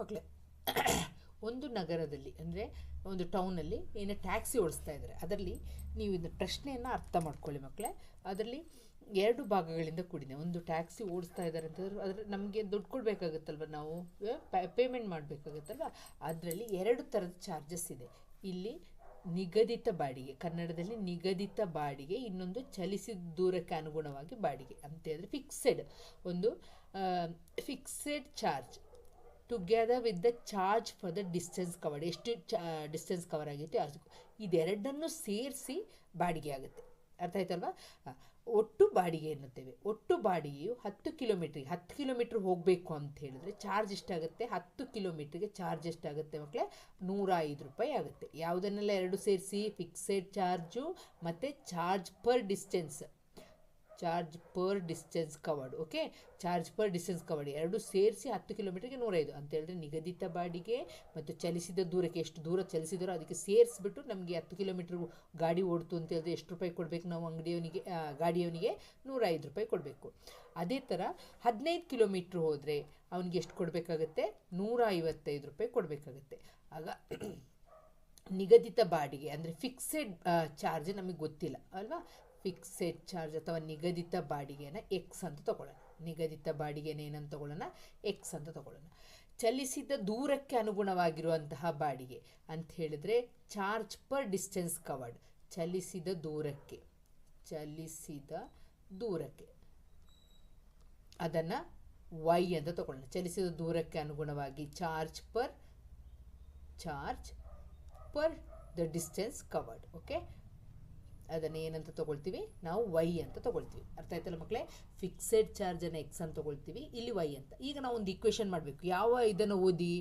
ಮಕ್ಕಳೇ ಒಂದು ನಗರದಲ್ಲಿ, ಅಂದರೆ ಒಂದು ಟೌನಲ್ಲಿ ಏನು ಟ್ಯಾಕ್ಸಿ ಓಡಿಸ್ತಾ ಇದ್ದಾರೆ, ಅದರಲ್ಲಿ ನೀವು ಇದು ಪ್ರಶ್ನೆಯನ್ನು ಅರ್ಥ ಮಾಡ್ಕೊಳ್ಳಿ ಮಕ್ಕಳೇ ಅದರಲ್ಲಿ ಎರಡು ಭಾಗಗಳಿಂದ ಕೂಡಿದೆ. ಒಂದು ಟ್ಯಾಕ್ಸಿ ಓಡಿಸ್ತಾ ಇದ್ದಾರೆ ಅಂತಂದ್ರೆ ಅದ್ರ ನಮಗೆ ದುಡ್ಡು ಕೊಡಬೇಕಾಗುತ್ತಲ್ವ ನಾವು? ಪೇಮೆಂಟ್ ಮಾಡಬೇಕಾಗುತ್ತಲ್ವ? ಅದರಲ್ಲಿ ಎರಡು ಥರದ ಚಾರ್ಜಸ್ ಇದೆ. ಇಲ್ಲಿ ನಿಗದಿತ ಬಾಡಿಗೆ, ಕನ್ನಡದಲ್ಲಿ ನಿಗದಿತ ಬಾಡಿಗೆ, ಇನ್ನೊಂದು ಚಲಿಸಿದ ದೂರಕ್ಕೆ ಅನುಗುಣವಾಗಿ ಬಾಡಿಗೆ, ಅಂತ ಹೇಳಿದ್ರೆ ಫಿಕ್ಸೆಡ್ ಒಂದು fixed charge together with the charge for the distance covered ಎಷ್ಟು ಡಿಸ್ಟೆನ್ಸ್ ಕವರ್ ಆಗಿತ್ತು ಅದು ಇದೆರಡನ್ನು ಸೇರಿಸಿ ಬಾಡಿಗೆ ಆಗುತ್ತೆ. ಅರ್ಥ ಆಯ್ತಲ್ವಾ? ಒಟ್ಟು ಬಾಡಿಗೆ ಎನ್ನುತ್ತೇವೆ. ಒಟ್ಟು ಬಾಡಿಗೆಯು ಹತ್ತು ಕಿಲೋಮೀಟ್ರಿಗೆ, ಹತ್ತು ಕಿಲೋಮೀಟ್ರ್ ಹೋಗಬೇಕು ಅಂತ ಹೇಳಿದ್ರೆ ಚಾರ್ಜ್ ಎಷ್ಟಾಗುತ್ತೆ? ಹತ್ತು ಕಿಲೋಮೀಟ್ರಿಗೆ ಚಾರ್ಜ್ ಎಷ್ಟಾಗುತ್ತೆ ಮಕ್ಕಳೇ ನೂರ ಐದು ರೂಪಾಯಿ ಆಗುತ್ತೆ. ಯಾವುದನ್ನೆಲ್ಲ ಎರಡು ಸೇರಿಸಿ? ಫಿಕ್ಸೆಡ್ ಚಾರ್ಜು ಮತ್ತು charge per distance charge per distance covered okay charge per distance covered ಎರಡು ಸೇರಿಸಿ ಹತ್ತು ಕಿಲೋಮೀಟರ್ಗೆ ನೂರೈದು. ಅಂತ ಹೇಳಿದ್ರೆ ನಿಗದಿತ ಬಾಡಿಗೆ ಮತ್ತು ಚಲಿಸಿದ ದೂರಕ್ಕೆ ಎಷ್ಟು ದೂರ ಚಲಿಸಿದಾರೋ ಅದಕ್ಕೆ ಸೇರಿಸ್ಬಿಟ್ಟು ನಮಗೆ ಹತ್ತು ಕಿಲೋಮೀಟ್ರ್ ಗಾಡಿ ಓಡ್ತು ಅಂತ ಹೇಳಿದ್ರೆ ಎಷ್ಟು ರೂಪಾಯಿ ಕೊಡಬೇಕು ನಾವು ಅಂಗಡಿಯವನಿಗೆ ಗಾಡಿಯವನಿಗೆ? ನೂರೈದು ರೂಪಾಯಿ ಕೊಡಬೇಕು. ಅದೇ ಥರ ಹದಿನೈದು ಕಿಲೋಮೀಟ್ರ್ ಹೋದರೆ ಅವನಿಗೆ ಎಷ್ಟು ಕೊಡಬೇಕಾಗುತ್ತೆ? ನೂರ ಐವತ್ತೈದು ರೂಪಾಯಿ ಕೊಡಬೇಕಾಗುತ್ತೆ. ಆಗ ನಿಗದಿತ ಬಾಡಿಗೆ, ಅಂದರೆ ಫಿಕ್ಸೆಡ್ ಚಾರ್ಜ್ ನಮಗೆ ಗೊತ್ತಿಲ್ಲ, ಅಲ್ವಾ? ಫಿಕ್ಸೆಡ್ ಚಾರ್ಜ್ ಅಥವಾ ನಿಗದಿತ ಬಾಡಿಗೆನ ಎಕ್ಸ್ ಅಂತ ತಗೊಳ್ಳೋಣ. ನಿಗದಿತ ಬಾಡಿಗೆನ ಏನಂತ ತಗೊಳ್ಳೋಣ? ಎಕ್ಸ್ ಅಂತ ತಗೊಳ್ಳೋಣ. ಚಲಿಸಿದ ದೂರಕ್ಕೆ ಅನುಗುಣವಾಗಿರುವಂತಹ ಬಾಡಿಗೆ ಅಂತ ಹೇಳಿದ್ರೆ ಚಾರ್ಜ್ ಪರ್ ಡಿಸ್ಟೆನ್ಸ್ ಕವರ್ಡ್ ಚಲಿಸಿದ ದೂರಕ್ಕೆ. ಚಲಿಸಿದ ದೂರಕ್ಕೆ. ಅದನ್ನು ವೈ ಅಂತ ತಗೊಳ್ಳೋಣ. ಚಲಿಸಿದ ದೂರಕ್ಕೆ ಅನುಗುಣವಾಗಿ charge per charge per the distance covered okay ಅದನ್ನು ಏನಂತ ತಗೊಳ್ತೀವಿ, ನಾವು ವೈ ಅಂತ ತಗೊಳ್ತೀವಿ. ಅರ್ಥ ಆಯ್ತಲ್ಲ ಮಕ್ಕಳೇ ಫಿಕ್ಸೆಡ್ ಚಾರ್ಜನ್ನು ಎಕ್ಸ್ ಅಂತ ತಗೊಳ್ತೀವಿ, ಇಲ್ಲಿ ವೈ ಅಂತ. ಈಗ ನಾವು ಒಂದು ಇಕ್ವೇಷನ್ ಮಾಡಬೇಕು. ಯಾವ ಇದನ್ನು ಓದಿ?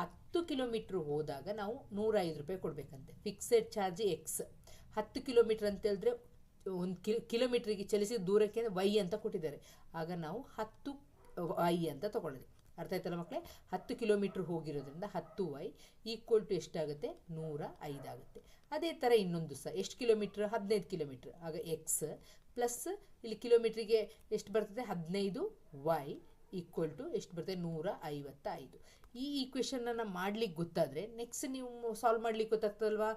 ಹತ್ತು ಕಿಲೋಮೀಟ್ರ್ ಹೋದಾಗ ನಾವು ನೂರ ಐದು ರೂಪಾಯಿ ಕೊಡಬೇಕಂತೆ. ಫಿಕ್ಸೆಡ್ ಚಾರ್ಜ್ ಎಕ್ಸ್ ಹತ್ತು ಕಿಲೋಮೀಟ್ರ್ ಅಂತ ಹೇಳಿದ್ರೆ ಒಂದು ಕಿಲೋ ಕಿಲೋಮೀಟ್ರಿಗೆ ಚಲಿಸಿದ ದೂರಕ್ಕೆ ವೈ ಅಂತ ಕೊಟ್ಟಿದ್ದಾರೆ. ಆಗ ನಾವು ಹತ್ತು ವೈ ಅಂತ ತಗೊಳ್ಳೋದು. ಅರ್ಥ ಆಯ್ತಲ್ಲ ಮಕ್ಕಳೇ? ಹತ್ತು ಕಿಲೋಮೀಟ್ರ್ ಹೋಗಿರೋದ್ರಿಂದ ಹತ್ತು ವೈ ಈಕ್ವಲ್ ಟು ಎಷ್ಟಾಗುತ್ತೆ? ನೂರ ಐದಾಗುತ್ತೆ ಅದೇ ಥರ ಇನ್ನೊಂದು ಸಹ ಎಷ್ಟು ಕಿಲೋಮೀಟ್ರ್? ಹದಿನೈದು ಕಿಲೋಮೀಟ್ರ್. ಆಗ ಎಕ್ಸ್ ಪ್ಲಸ್ ಇಲ್ಲಿ ಕಿಲೋಮೀಟ್ರಿಗೆ ಎಷ್ಟು ಬರ್ತದೆ? ಹದಿನೈದು ವೈ ಈಕ್ವಲ್ ಟು ಎಷ್ಟು ಬರ್ತದೆ? ನೂರ ಐವತ್ತ ಐದು ಈ ಈಕ್ವೇಷನನ್ನು ಮಾಡ್ಲಿಕ್ಕೆ ಗೊತ್ತಾದರೆ ನೆಕ್ಸ್ಟ್ ನೀವು ಸಾಲ್ವ್ ಮಾಡ್ಲಿಕ್ಕೆ ಗೊತ್ತಾಗ್ತದಲ್ವಾ?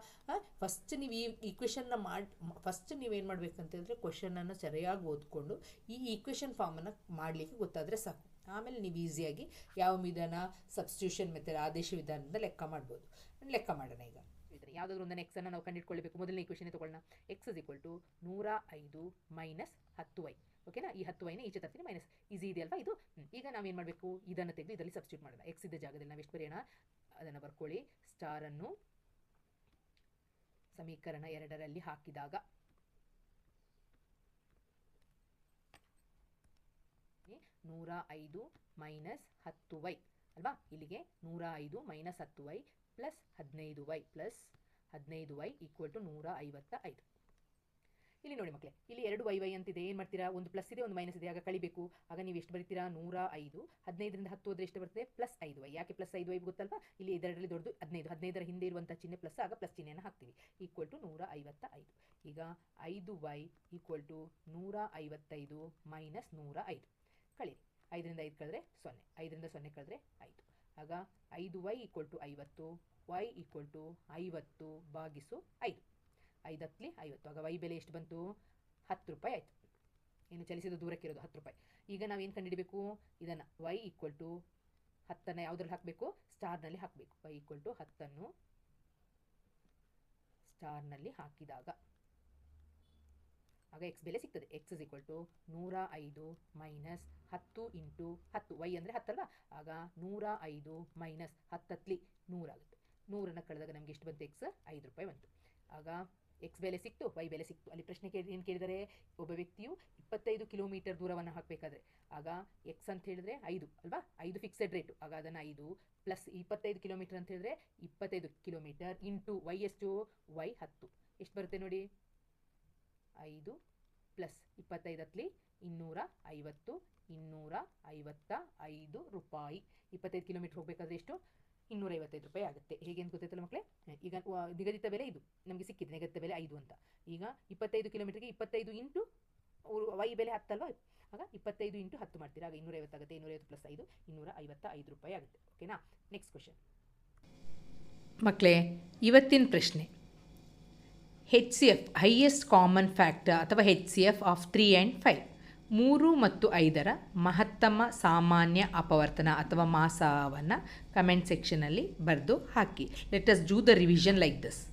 ಫಸ್ಟ್ ನೀವು ಈ ಈಕ್ವೇಷನ್ನ ಮಾಡಿ ಫಸ್ಟ್ ನೀವೇನು ಮಾಡ್ಬೇಕಂತ ಹೇಳಿದ್ರೆ ಕ್ವಶನನ್ನು ಸರಿಯಾಗಿ ಓದ್ಕೊಂಡು ಈ ಈಕ್ವೇಷನ್ ಫಾರ್ಮನ್ನು ಮಾಡಲಿಕ್ಕೆ ಗೊತ್ತಾದರೆ ಸಾಕು. ಆಮೇಲೆ ನೀವು ಈಸಿಯಾಗಿ ಯಾವ ವಿಧಾನ ಸಬ್ಸ್ಟಿಟ್ಯೂಷನ್ ಮೆಥಡ್ ಆದೇಶ ವಿಧಾನದಿಂದ ಲೆಕ್ಕ ಮಾಡ್ಬೋದು. ಲೆಕ್ಕ ಮಾಡೋಣ ಈಗ. ಇದ್ರೆ ಯಾವುದಾದ್ರೂ ಒಂದನ್ನು ಎಕ್ಸನ್ನು ನಾವು ಕಂಡುಹಿಡ್ಕೊಳ್ಬೇಕು. ಮೊದಲನೇ ಈಕ್ವೇಷನ್ ತಗೊಳ್ಳೋಣ. ಎಕ್ಸ್ ಇಸ್ ಈಕ್ವಲ್ ಟು ನೂರ ಐದು ಮೈನಸ್ ಹತ್ತು ವೈ ಓಕೆನಾ ಈ ಹತ್ತು ವೈನ ಈಚೆ ತರ್ತೀನಿ ಮೈನಸ್ ಈಸಿ ಇದೆ ಅಲ್ವಾ ಇದು. ಈಗ ನಾವೇನು ಮಾಡಬೇಕು? ಇದನ್ನು ತೆಗೆದು ಇದರಲ್ಲಿ ಸಬ್ಸ್ಟಿಟ್ಯೂಟ್ ಮಾಡೋಣ. ಎಕ್ಸ್ ಇದ್ದ ಜಾಗದಲ್ಲಿ ನಾವು ಎಷ್ಟು ಬರೆಯೋಣ? ಅದನ್ನು ಬರ್ಕೊಳ್ಳಿ. ಸ್ಟಾರನ್ನು ಸಮೀಕರಣ ಎರಡರಲ್ಲಿ ಹಾಕಿದಾಗ ನೂರ ಐದು ಮೈನಸ್ ಹತ್ತು ವೈ. ಅಲ್ವಾ? ಇಲ್ಲಿಗೆ ನೂರ ಐದು ಮೈನಸ್ ಹತ್ತು ವೈ ಪ್ಲಸ್ ಹದಿನೈದು ವೈ ಪ್ಲಸ್ ಹದಿನೈದು ವೈ ಈಕ್ವಲ್ ಟು ನೂರ ಐವತ್ತ ಐದು ಇಲ್ಲಿ ನೋಡಿ ಮಕ್ಕಳೇ ಇಲ್ಲಿ ಎರಡು ವೈ ವೈ ಅಂತಿದೆ. ಏನು ಮಾಡ್ತೀರಾ? ಒಂದು ಪ್ಲಸ್ ಇದೆ, ಒಂದು ಮೈನಸ್ ಇದೆ. ಆಗ ಕಳಿಬೇಕು. ಆಗ ನೀವು ಎಷ್ಟು ಬರ್ತೀರಾ? ನೂರ ಐದು ಹದಿನೈದರಿಂದ ಹತ್ತು ಹೋದ್ರೆ ಎಷ್ಟು ಬರ್ತದೆ? ಪ್ಲಸ್ ಐದು ವೈ. ಯಾಕೆ ಪ್ಲಸ್ ಐದು ವೈ ಗೊತ್ತಲ್ವಾ ಇಲ್ಲಿ ಇದರಲ್ಲಿ ದೊಡ್ಡದು ಹದಿನೈದು. ಹದಿನೈದರ ಹಿಂದೆ ಇರುವಂಥ ಚಿಹ್ನೆ ಪ್ಲಸ್, ಆಗ ಪ್ಲಸ್ ಚಿಹ್ನೆಯನ್ನು ಹಾಕ್ತೀವಿ. ಈಕ್ವಲ್ ಟು ನೂರ ಐವತ್ತ ಐದು ಈಗ ಐದು ವೈ ಈಕ್ವಲ್ ಟು ನೂರ ಐವತ್ತೈದು ಮೈನಸ್ ನೂರ ಐದು ಕಳೀರಿ. ಐದರಿಂದ ಐದು ಕಳೆದ್ರೆ ಸೊನ್ನೆ. ಐದರಿಂದ ಸೊನ್ನೆ ಕಳೆದ್ರೆ ಐದು. ಆಗ ಐದು ವೈ ಈಕ್ವಲ್ ಟು ಐವತ್ತು, ವೈ ಈಕ್ವಲ್ ಟು ಐವತ್ತು ಭಾಗಿಸು ಐದು. ಹತ್ತಲಿ ಐವತ್ತು. ಆಗ ವೈ ಬೆಲೆ ಎಷ್ಟು ಬಂತು? ಹತ್ತು ರೂಪಾಯಿ ಆಯಿತು. ಇನ್ನು ಚಲಿಸಿದ ದೂರಕ್ಕಿರೋದು ಹತ್ತು ರೂಪಾಯಿ. ಈಗ ನಾವೇನು ಕಂಡುಹಿಡಬೇಕು? ಇದನ್ನು ವೈ ಈಕ್ವಲ್ ಟು ಹತ್ತನ್ನು ಯಾವುದ್ರಲ್ಲಿ ಹಾಕಬೇಕು? ಸ್ಟಾರ್ನಲ್ಲಿ ಹಾಕಬೇಕು. ವೈ ಈಕ್ವಲ್ ಟು ಹತ್ತನ್ನು ಸ್ಟಾರ್ನಲ್ಲಿ ಹಾಕಿದಾಗ ಆಗ ಎಕ್ಸ್ ಬೆಲೆ ಸಿಗ್ತದೆ. ಎಕ್ಸ್ ಇಸ್ ಈಕ್ವಲ್ ಟು ನೂರ ಐದು ಮೈನಸ್ ಹತ್ತು ಇಂಟು ಹತ್ತು. ವೈ ಅಂದರೆ ಹತ್ತಲ್ವಾ? ಆಗ ನೂರ ಐದು ಮೈನಸ್ ಹತ್ತತ್ಲಿ ನೂರಾಗುತ್ತೆ ನೂರನ್ನು ಕಳೆದಾಗ ನಮಗೆ ಎಷ್ಟು ಬಂತು? ಎಕ್ಸ್ ಐದು ರೂಪಾಯಿ ಬಂತು. ಆಗ ಎಕ್ಸ್ ಬೆಲೆ ಸಿಕ್ತು ವೈ ಬೆಲೆ ಸಿಕ್ತು. ಅಲ್ಲಿ ಪ್ರಶ್ನೆ ಕೇಳಿ, ಏನು ಕೇಳಿದರೆ? ಒಬ್ಬ ವ್ಯಕ್ತಿಯು ಇಪ್ಪತ್ತೈದು ಕಿಲೋಮೀಟರ್ ದೂರವನ್ನು ಹಾಕಬೇಕಾದ್ರೆ. ಆಗ ಎಕ್ಸ್ ಅಂತ ಹೇಳಿದ್ರೆ ಐದು, ಅಲ್ವಾ? ಐದು ಫಿಕ್ಸೆಡ್ ರೇಟು ಆಗ ಅದನ್ನು ಐದು ಪ್ಲಸ್ ಇಪ್ಪತ್ತೈದು ಕಿಲೋಮೀಟರ್ ಅಂತ ಹೇಳಿದ್ರೆ ಇಪ್ಪತ್ತೈದು ಕಿಲೋಮೀಟರ್ ಇಂಟು ವೈ ಎಷ್ಟು? ವೈ ಹತ್ತು. ಎಷ್ಟು ಬರುತ್ತೆ ನೋಡಿ? ಐದು ಪ್ಲಸ್ ಇಪ್ಪತ್ತೈದತ್ಲಿ ಇನ್ನೂರ ಐವತ್ತು, ಇನ್ನೂರ ಐವತ್ತ ಐದು ರೂಪಾಯಿ. ಇಪ್ಪತ್ತೈದು ಕಿಲೋಮೀಟ್ರ್ ಹೋಗಬೇಕಾದ್ರೆ ಎಷ್ಟು? ಇನ್ನೂರ ಐವತ್ತೈದು ರೂಪಾಯಿ ಆಗುತ್ತೆ. ಹೇಗೆ ಅಂತ ಗೊತ್ತಾಯ್ತಲ್ಲ ಮಕ್ಕಳೇ ಈಗ ನಿಗದಿತ ಬೆಲೆ ಇದು. ನಮಗೆ ಸಿಕ್ಕಿದೆ, ನಿಗದಿತ ಬೆಲೆ ಐದು ಅಂತ. ಈಗ ಇಪ್ಪತ್ತೈದು ಕಿಲೋಮೀಟ್ರಿಗೆ ಇಪ್ಪತ್ತೈದು ಇಂಟು ವೈ ಬೆಲೆ ಹತ್ತಲ್ವಾ? ಆಗ ಇಪ್ಪತ್ತೈದು ಇಂಟು ಹತ್ತು ಮಾಡ್ತೀರಾ. ಆಗ ಇನ್ನೂರೈವತ್ತಾಗುತ್ತೆ ಇನ್ನೂರೈವತ್ತು ಪ್ಲಸ್ ಐದು, ಇನ್ನೂರ ಐವತ್ತ ಐದು ರೂಪಾಯಿ ಆಗುತ್ತೆ. ಓಕೆನಾ ನೆಕ್ಸ್ಟ್ ಕ್ವಶನ್ ಮಕ್ಕಳೇ ಇವತ್ತಿನ ಪ್ರಶ್ನೆ. H C F highest common factor ಅಥವಾ H C F of three and five ಮೂರು ಮತ್ತು ಐದರ ಮಹತ್ತಮ ಸಾಮಾನ್ಯ ಅಪವರ್ತನ ಅಥವಾ ಮಾಸವನ್ನು ಕಮೆಂಟ್ ಸೆಕ್ಷನಲ್ಲಿ ಬರೆದು ಹಾಕಿ. Let us do the revision like this